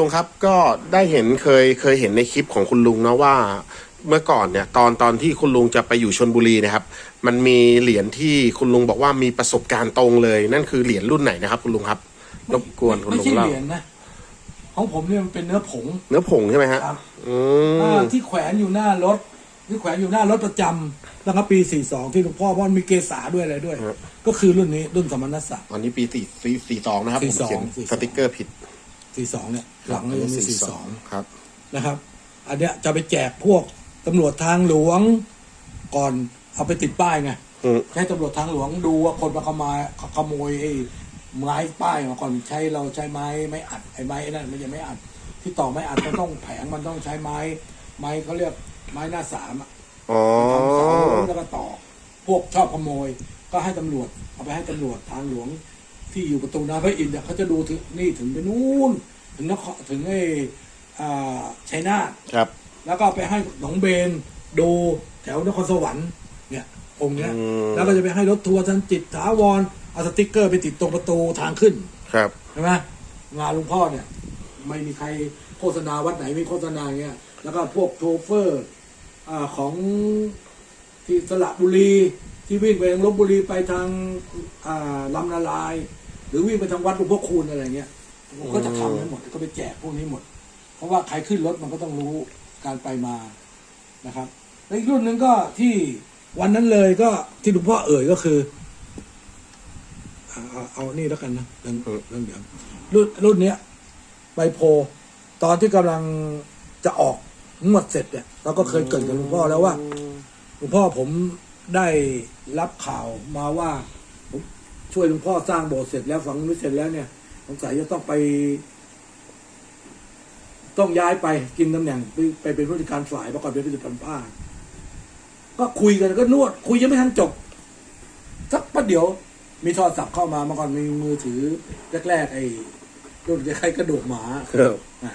ลุงครับก็ได้เห็นเคยเคยเห็นในคลิปของคุณลุงนะว่า เมื่อก่อนเนี่ย ตอนตอนที่คุณลุงจะไปอยู่ชนบุรีนะครับ มันมีเหรียญที่คุณลุงบอกว่ามีประสบการณ์ตรงเลย นั่นคือเหรียญรุ่นไหนนะครับ คุณลุงครับรบกวนคุณไม่ลุงใช่เล่าเหรียญนะของผมเนี่ยมันเป็นเนื้อผง เนื้อผงใช่ไหมฮะครับ อือ่ามที่แขวนอยู่หน้ารถ ที่แขวนอยู่หน้ารถประจำตั้งแต่ปี 42 ที่หลวงพ่อเพราะมันมีเกษาด้วยอะไรด้วยก็คือรุ่นนี้รุ่นสมณศักดิ์ตอนนี้ปีสี่สี่สี่สองนะครับผม42เขียน42 สติกเกอร์ผิด 42เนี่ย หลังเนี่ยมี42ครับนะครับ อันเนี้ยจะไปแจกพวกตำรวจทางหลวงก่อนเอาไปติดป้ายไงอืมใช้ตำรวจทางหลวงดูว่าคนมาขโมยขโมยไอ้ไม้ป้ายมาก่อนใช้เราใช้ไม้ไม้อัดไอ้ไม้ไอ้นั่นมันยังไม่อัด ที่ต่อไม้อัดมันต้องแผงมันต้องใช้ไม้ ไม้เขาเรียกไม้หน้าสามอะอ๋อทำเสาแล้วก็ต่อ พวกชอบขโมย ก็ให้ตำรวจเอาไปให้ตำรวจทางหลวงที่อยู่ประตูน้ำพระอินทร์เนี่ยเขาจะดูถึงนี่ถึงไปนู่น ถึงนครถึงไอ้อ่าชัยนาทครับ แล้วก็ไปให้หนองเบนดูแถวนครสวรรค์เนี่ยองค์เนี้ย อืม แล้วก็จะไปให้รถทัวร์ทันจิตถาวรเอาสติ๊กเกอร์ไปติดตรงประตูทางขึ้น ครับ ใช่ไหมงานหลุงพ่อเนี่ย ไม่มีใครโฆษณาวัดไหนมีโฆษณาอย่างเงี้ย แล้วก็พวกโชเฟอร์อาของที่สระบุรีที่วิ่งไปทางลบบุรีไปทางอ่าลำนาลาย หรือวิ่งไปทางวัดหลวงพ่อคูณอะไรเงี้ย ผมก็จะทำให้หมดก็ไปแจกพวกนี้หมด เพราะว่าใครขึ้นรถมันก็ต้องรู้การไปมานะครับแล้วอีกรุ่นหนึ่งก็ที่วันนั้นเลยก็ที่หลวงพ่อเอ่ยก็คือเอาเอาเอานี่แล้วกันนะเรื่องเรื่องเดี๋ยวรุ่นรุ่นเนี้ยใบโพตอนที่กำลังจะออกงวดเสร็จเนี่ยเราก็เคยเกริดกับหลวงพ่อแล้วว่าหลวงพ่อผมได้รับข่าวมาว่าผมช่วยหลวงพ่อสร้างโบสถ์เสร็จแล้วฝังไม่เสร็จแล้วเนี่ย งสัยจะต้องไป ต้องย้ายไปกินตำแหน่งไปไปเป็นผู้จัดการฝ่ายประกอบเป็นผู้จัดการภาคก็คุยกันก็นวด คุยยังไม่ทันจบสักประเดี๋ยว มีโทรศัพท์เข้ามาเมื่อก่อนมีมือถือแรกๆไอ้รุ่นคล้ายๆกระดูกหมาครับอะ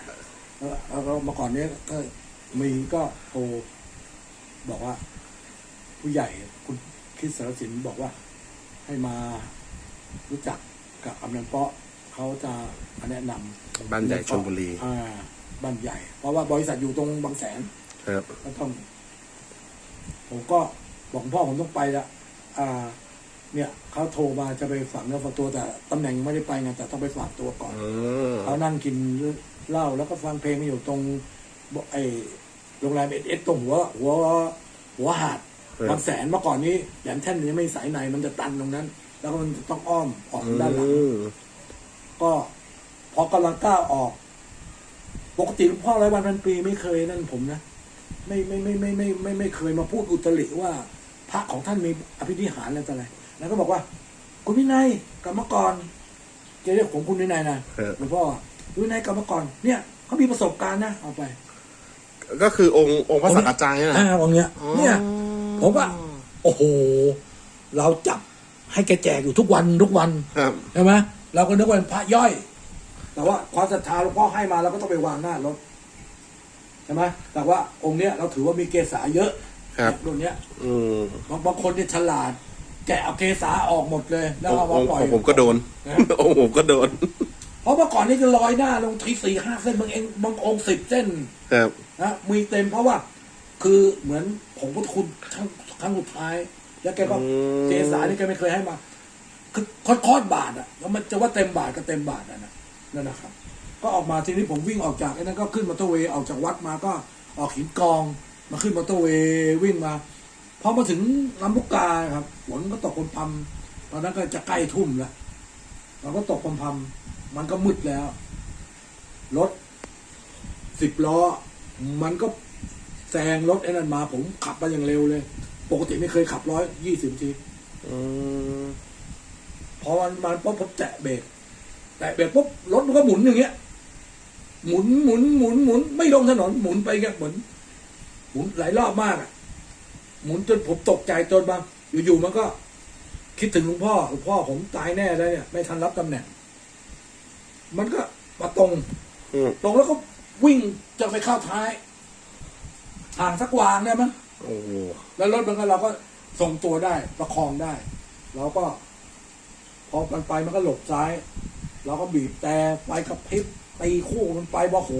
แล้วแล้วก็เมื่อก่อนเนี้ยก็มีก็โทรบอกว่า ผู้ใหญ่คุณคริดสารสินบอกว่า ให้มารู้จักกับอำนันเปาะ เขาจะมาแนะนำบ้านใหญ่ชลบุรีอ่าบ้านใหญ่ เพราะว่าบริษัทอยู่ตรงบางแสนครับก็ต้อง ผมก็บอกคุณพ่อผมต้องไปละอ่า เนี่ยเขาโทรมาจะไปฝากเนื้อฝากตัวแต่ตำแหน่งยังไม่ได้ไปไงแต่ต้องไปฝากตัวก่อนอืมเขานั่งกินเหล้าแล้วก็ฟังเพลงอยู่ตรงบไอโรงแรมเอสเอสตรงหัว หัว หัวหาดบางแสนเมื่อก่อนนี้แหลมแท่นยังไม่สายในมันจะตันตรงนั้น แล้วก็มันต้องอ้อมออกด้านหลังอืม ก็พอกำลังก้าวออก ปกติหลวงพ่อร้อยวันพันปีไม่เคยนั่นผมนะไม่ไม่ไม่ไม่ไม่ไม่ไม่เคยมาพูดอุตริว่า พระของท่านมีอภินิหารอะไรต่ออะไรแล้วก็บอกว่า คุณวินัยกรรมกรจะเรียกผมคุณวินัยนะครับหลวงพ่อคุณวินัยกรรมกรเนี่ยเขามีประสบการณ์นะเอาไป ก็คือองค์องค์พระสังฆาจารย์นี่แหละอ่าองค์เนี้ยอ๋อเนี่ยผมว่าโอ้โห เราจับให้แกแจกอยู่ทุกวันทุกวันครับใช่ไหม เราก็นึกว่าเป็นพระย่อย แต่ว่าความศรัทธาหลวงพ่อให้มาเราก็ต้องไปวางหน้ารถใช่ไหมแต่ว่าองค์เนี้ยเราถือว่ามีเกษาเยอะครับรุ่นเนี้ยอืมบางบางคนเนี่ยฉลาด แกะเอาเกษาออกหมดเลย แล้วองเอาค์มาองค์ปล่อยของผมก็โดนนะองค์ผมก็โดน เพราะเมื่อก่อนนี่จะลอยหน้าลงทีสี่ห้าเส้นบางเองบางองค์สิบเส้นครับนะมีเต็มเพราะว่า คือเหมือนผมพุทธคุณครั้งครั้งสุดท้าย แล้วแกก็อืมเกษานี่แกไม่เคยให้มา คือคอดบาทอะแล้วมันจะว่าเต็มบาทก็เต็มบาทอะนะนั่นนะครับ ก็ออกมาทีนี้ผมวิ่งออกจากไอ้นั้นก็ขึ้นมอเตอร์เวย์ออกจากวัดมาก็ออกหินกองมาขึ้นมอเตอร์เวย์วิ่งมาพอมาถึงลำลูกกาครับฝนก็ตกพรำตอนนั้นก็จะใกล้ทุ่มแล้วเราก็ตกพรำมันก็มืดแล้วรถสิบล้อ มันก็แซงรถไอ้นั่นมา ผมขับมาอย่างเร็วเลย ปกติไม่เคยขับร้อยยี่สิบที พอมันมันปุ๊บผมแตะเบรกแตะเบรกปุ๊บรถมันก็หมุนอย่างเงี้ย หมุนหมุนหมุนหมุนไม่ลงถนนหมุนไปเงี้ยหมุนหมุนหลายรอบมากอะหมุนจนผมตกใจจนบางอยู่ๆมันก็ คิดถึงหลวงพ่อหลวงพ่อผมตายแน่แล้วเนี่ย ไม่ทันรับตำแหน่ง มันก็มาตรงอืมตรงแล้วก็วิ่งจะไปเข้าท้ายห่างสักวางได้มั้งโอ้โหแล้วรถมันก็เราก็ทรงตัวได้ ประคองได้ เราก็ พอมันไปมันก็หลบซ้าย เราก็บีบแต่ไฟกระพริบตีคู่มันไปบอกโห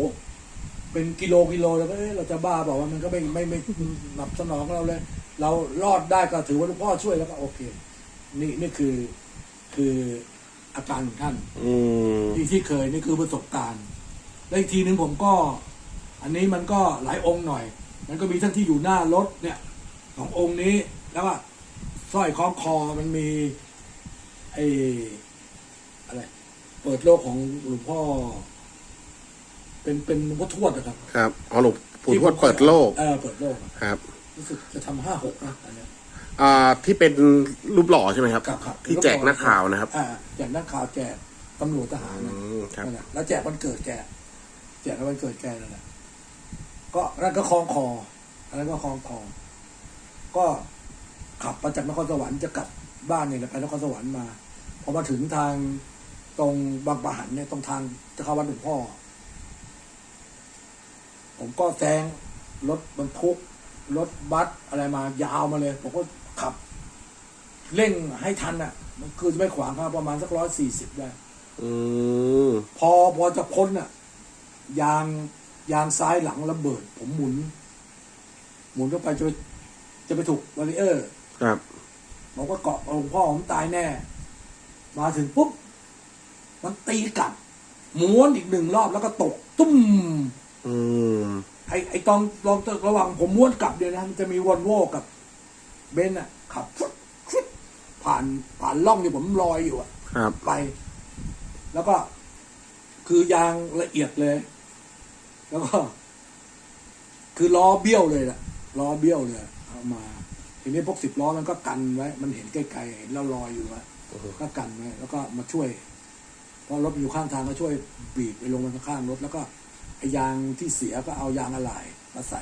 เป็นกิโลกิโลแล้วก็เอ๊ะเราจะบ้าบอกว่ามันก็ไม่ไม่ไม่หนับสนองเราเลย เรารอดได้ก็ถือว่าหลวงพ่อช่วยแล้วก็โอเค นี่นี่คือคืออาการของท่านอืมที่ที่เคยนี่คือประสบการณ์ แล้วอีกทีหนึ่งผมก็ อันนี้มันก็หลายองค์หน่อย มันก็มีทั้งที่อยู่หน้ารถเนี่ยสององค์นี้แล้วก็สร้อยคล้องคอมันมี ไอ้อะไร เปิดโลกของหลวงพ่อ เป็นเป็นหลวงพ่อทวดนะครับ ครับอ๋อหลวงปู่ทวดเปิดโลก เออเปิดโลกอะครับ รู้สึกจะทำห้าหกนะอันเนี้ย อ่าที่เป็นรูปหล่อใช่ไหมครับ ครับครับที่แจกนักข่าวนะครับ อ่าแจกนักข่าวแจกตำรวจทหารอืนะมครับ นั่นแหละแล้วแจกวันเกิดแกแจกวันเกิดแกนั่นแหละก็นั่นก็คล้องคออันนั้นก็คล้องคอ ก็ขับมาจากนครสวรรค์จะกลับบ้านเนี่ยแหละไปนครสวรรค์มา พอมาถึงทางตรงบางปะหันเนี่ยตรงทางจะเข้าวัดหลวงพ่อ ผมก็แซงรถบรรทุกรถบัสอะไรมายาวมาเลย ผมก็ขับ เร่งให้ทันอะ มันคือจะไม่ขวางครับประมาณสักร้อยสี่สิบได้อืมพอพอจะพ้นอะ ยางยางซ้ายหลังระเบิด ผมหมุน หมุนเข้าไปจะจะไปถูกบารีเออร์ ครับบอกว่าเกาะหลวงพ่อผมตายแน่ มาถึงปุ๊บ มันตีกลับม้วนอีกหนึ่งรอบแล้วก็ตก ตุ้มอืมไอไอตอนลองระหว่างผมม้วนกลับเดียวนะมันจะมีวอลโว่กับ เบนซ์อะขับฟึ๊ดฟึ๊ดผ่านผ่านล่องที่ผมลอยอยู่อะครับ ไป แล้วก็ คือยางละเอียดเลย แล้วก็ คือล้อเบี้ยวเลยแหละล้อเบี้ยวเลยเอามา ทีนี้พวกสิบล้อมันก็กันไว้ มันเห็นไกลๆเห็นเราลอยอยู่อะ ก็กันไว้แล้วก็มาช่วยพอรถอยู่ข้างทางก็ช่วยบีบไปลงมาข้างๆรถ แล้วก็ไอ้ยางที่เสียก็เอายางอะไหล่มาใส่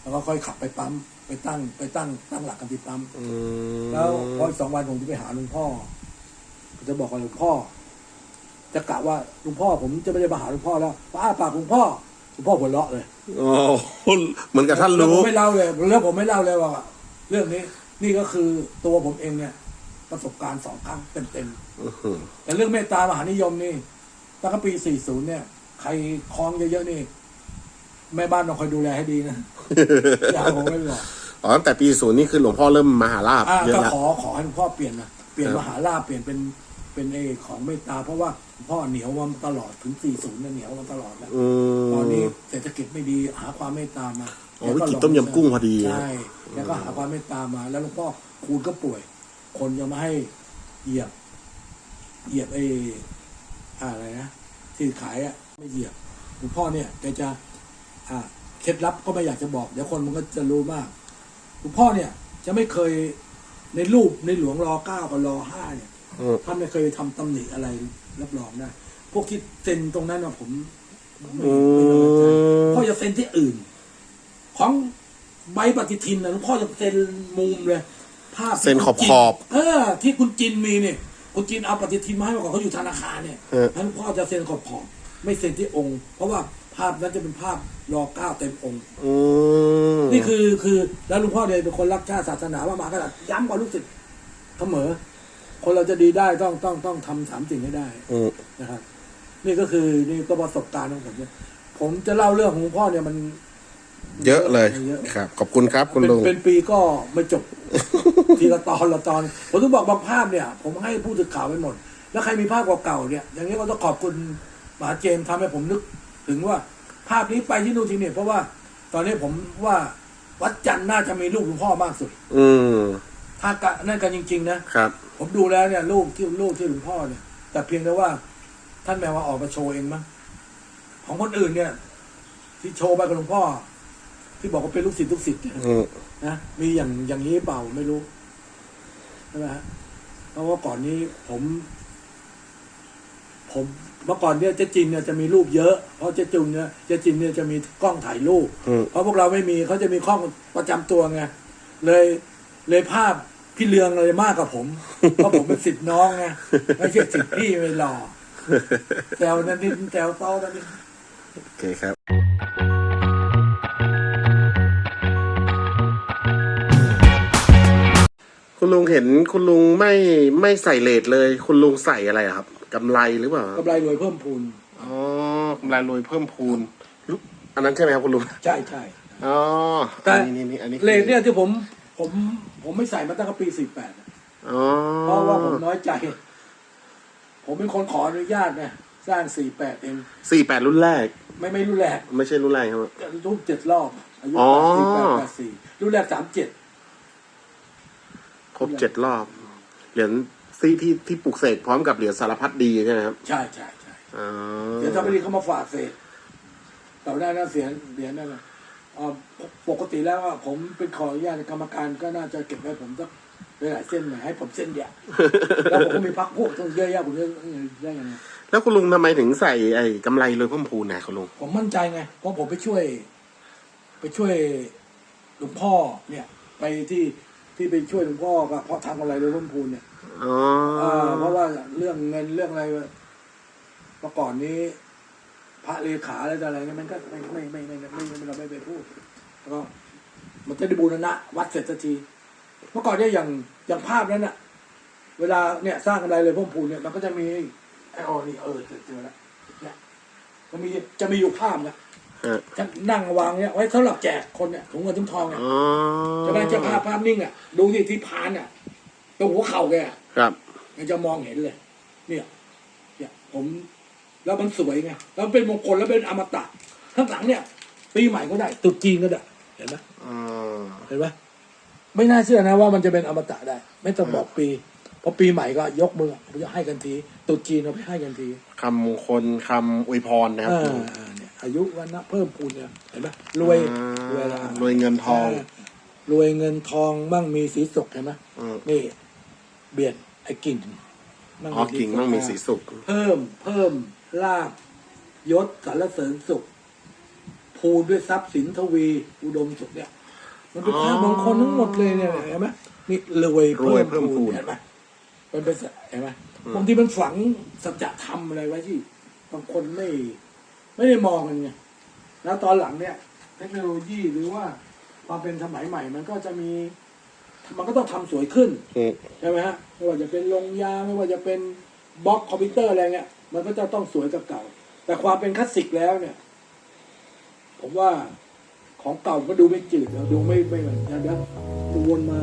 แล้วก็ค่อยขับไปปั๊มไปตั้ง ไปตั้งตั้งหลักกันที่ปั๊มอืมแล้วพออีกสองวันผมจะไปหาหลวงพ่อผมจะบอกกับหลวงพ่อ จะกะว่าหลวงพ่อผมจะไม่ได้มาหาหลวงพ่อแล้วป้าปากหลวงพ่อหลวงพ่อหัวเราะเลยโอ้เหมือนกับท่านแล้วผรู้มไม่เล่าเลยแล้วผมไม่เล่าเลยว่า เรื่องนี้ นี่ก็คือตัวผมเองเนี่ย ประสบการณ์สองครั้งเต็มอื้อหือๆแต่เรื่องเมตตามหานิยมนี่ตั้งแต่ปี 40 เนี่ย ใครคล้องเยอะๆนี่ แม่บ้านต้องคอยดูแลให้ดีนะ อย่าเอาผมไม่หลอกอ๋อตั้งแต่ปีศูนย์นี่คือหลวงพ่อเริ่มมหาลาภอ่าเยอะก็แล้วขอขอให้หลวงพ่อเปลี่ยนนะเปลี่ยนครับมหาลาภเปลี่ยนเป็นเป็นเอของเมตตา เพราะว่าหลวงพ่อเหนียวมาตลอดถึง 40เนี่ยเหนียวมาตลอดแล้วอืมตอนนี้เศรษฐกิจไม่ดีหาความเมตตามาอ๋อวิกฤตต้มยำกุ้งพอดี ใช่แล้วก็หาความเมตตามา แล้วหลวงพ่อคูณก็ป่วย คนจะมาให้เหยียบ เหยียบไอ้อะไรนะที่ขายอะไม่เหยียบหลวงพ่อเนี่ยแกจะอ่าเคล็ดลับก็ไม่อยากจะบอก เดี๋ยวคนมันก็จะรู้มากหลวงพ่อเนี่ย จะไม่เคยในรูปในหลวงรอเก้ากับรอห้าเนี่ยอืมท่านไม่เคยทำตำหนิอะไรรับรองได้พวกคิดเซ็นตรงนั้นนะผมไม่อืไม่น้อยใจมพ่อจะเซ็นที่อื่น ของใบปฏิทินนะหลวงพ่อจะเซ็นมุมเลย ภาพที่เซ็นขอบคุณขอบจินเออ ที่คุณจินมีเนี่ยคุณจินเอาปฏิทินมาให้มาก่อนเขาอยู่ธนาคารเนี่ยเออท่านพ่อจะเซ็นขอบขอบไม่เซ็นที่องค์ เพราะว่าภาพนั้นจะเป็นภาพรอเก้าเต็มองค์ อืมนี่คือคือแล้วหลวงพ่อเนี่ยเป็นคนรักชาติศาสนามามาขนาดย้ำกับลูกศิษย์เสมอ คนเราจะดีได้ต้องต้องต้องทำสามสิ่งให้ได้อืมนะครับ นี่ก็คือนี่ก็ประสบการณ์ของผมเนี่ยผมจะเล่าเรื่องของหลวงพ่อเนี่ยมัน เยอะเลยเยอะ ครับ ขอบคุณครับคุณเป็นลุง เป็นปีก็ไม่จบ ทีละตอนละตอน ผมต้องบอกบางภาพเนี่ย ผมให้ผู้สื่อข่าวไปหมด แล้วใครมีภาพเก่าๆเนี่ย อย่างนี้ก็ต้องขอบคุณมหาเจมส์ทำให้ผมนึกถึงว่าภาพนี้ไปที่นู่นที่นี่เพราะว่า ตอนนี้ผมว่าวัดจันทร์น่าจะมีลูกหลวงพ่อมากสุด อืมถ้ากะนั่นกันจริง ๆ นะครับ ผมดูแล้วเนี่ยลูกที่ลูกที่หลวงพ่อเนี่ย แต่เพียงแต่ว่า ท่านแม้ว่าออกมาโชว์เองมั้งของคนอื่นเนี่ย ที่โชว์ไปกับหลวงพ่อ ที่บอกว่าเป็นลูกศิษย์ลูกศิษย์เนี่ยอืมนะมีอย่างอย่างนี้เปล่าไม่รู้ใช่ไหมฮะเพราะว่าก่อนนี้ผม ผมเมื่อก่อนเนี่ยเจ๊จินเนี่ยจะมีรูปเยอะ เพราะเจ๊จุงเนี่ยเจ๊จินเนี่ยจะมีกล้องถ่ายรูปอืมเพราะพวกเราไม่มีเขาจะมีกล้องประจำตัวไงเลยเลยภาพพี่เลืองเลยมากกว่าผม เพราะผมเป็นสิทธิ์น้องไงไม่ใช่สิทธิ์พี่ไม่หล่อแซวนั่นนี่แซวเต้านั่นนี่โอเคครับ คุณลุงเห็นคุณลุงไม่ไม่ใส่เลทเลย คุณลุงใส่อะไรอะครับกำไรหรือเปล่ากำไรรวยเพิ่มพูน อ๋อำไรรวยเพิ่มพูนลุอันนั้นใช่ไหมครับคุณลุงใช่ใช่อ๋อแต่อันนี้นี่นี่อันนี้คือเลนเนี่ยที่ผมผมผมไม่ใส่มาตั้งแต่ปีสี่แปดอ๋อเพราะว่าผมน้อยใจ ผมเป็นคนขออนุญาตไงสร้างสี่แปดเองสี่แปดรุ่นแรก ไม่ไม่รุ่นแรกไม่ใช่รุ่นแรกครับรูปเจ็ดรอบ อายุอ๋อสี่แปดแปดสี่รุ่นแรกสามเจ็ด ครบเจ็ดรอบ เหรียญที่ที่ที่ปลุกเสกพร้อมกับเหรียญสารพัดดีใช่ไหมครับใช่ใช่ใช่อ๋อเดี๋ยวถ้าไม่ดีเขามาฝากเศษแต่ได้นะเสียเหรียญนั่นนะเอ่อปกติแล้วอะผมเป็นขออนุญาตกรรมการก็น่าจะเก็บไว้ผมสักหลายๆเส้นหน่อยให้ผมเส้นเดียวแล้วผมก็มีพักพวกต้องเยอะแยะผมจะได้ยังไงแล้วคุณลุงทำไมถึงใส่ไอ้กำไรรวยเพิ่มพูนนะคุณลุงผมมั่นใจไงเพราะผมไปช่วย ไปช่วยหลวงพ่อเนี่ย ไปที่ ที่ไปช่วยหลวงพ่อกับเพราะทำอะไรเลยร่มพูนเนี่ยอ๋อเอ่อเพราะว่าเรื่องเงินเรื่องอะไรเมื่อก่อนนี้ พระเลขาอะไรต่ออะไรเนี่ยมันก็ไม่ไม่ไม่ไม่ไม่ไม่ไม่เราไม่ไปพูดแล้วก็มันจะได้บูรณะวัดเสร็จสักที เมื่อก่อนเนี่ยอย่างอย่างภาพนั้นน่ะ เวลาเนี่ยสร้างอะไรเลยพ่อพูนเนี่ยมันก็จะมีไอ้อ๋อนี่เออเจอเจอแล้วเนี่ยจะมีจะมีอยู่ภาพนะฮะ จะนั่งวางเนี่ยไว้สำหรับแจกคนเนี่ยถุงเงินถุงทองเนี่ยอ๋อจะได้จะภาพภาพนิ่งอะดูที่ที่พานอะตรงหัวเข่าแกอะครับมันจะมองเห็นเลย เนี่ยเนี่ยผมแล้วมันสวยไงแล้วเป็นมงคลแล้วเป็นอมตะข้างหลังเนี่ย ปีใหม่ก็ได้ตรุษจีนก็ได้ เห็นไหมอ๋อเห็นไหมไม่น่าเชื่อนะว่ามันจะเป็นอมตะได้ ไม่ต้องบอกปีเพราะปีใหม่ก็ยกมือผมจะให้กันทีตรุษจีนเราไปให้กันทีคำมงคลคำอวยพรนะครับ อ่าอ่าเนี่ยอายุวันนะเพิ่มพูนเนี่ยเห็นไหมรวยอ่ารวยแล้วรวยเงินทอง รวยเงินทองมั่งมีสีสุขเห็นไหมอืมนี่ เบียดไอ้กิ่งมั่อ๋อกิ่งมั่งมีสีสุกเพิ่มเพิ่มลาบยศสรรเสริญสุขภูนด้วยทรัพย์สินทวี อุดมสุขเนี่ย มันเป็นภาพมงคลทั้งหมดเลยเนี่ยเห็นไหมนี่รวยรวยเพิ่มพูนเห็นไหมมันเป็นสัจเห็นไหมบางทีมันฝังสัจธรรมอะไรไว้ที่บางคนไม่ ไม่ได้มองกันไงแล้วตอนหลังเนี่ย เทคโนโลยีหรือว่าความเป็นสมัยใหม่ มันก็จะมีมันก็ต้องทำสวยขึ้นอืมใช่ไหมฮะไม่ว่าจะเป็นลงยาไม่ว่าจะเป็นบล็อกคอมพิวเตอร์อะไรเงี้ยมันก็จะต้องสวยกับเก่า แต่ความเป็นคลาสสิกแล้วเนี่ย ผมว่าของเก่าก็ดูไม่จืดแล้วดูไม่ไม่เหมือนกันนะดูวนมา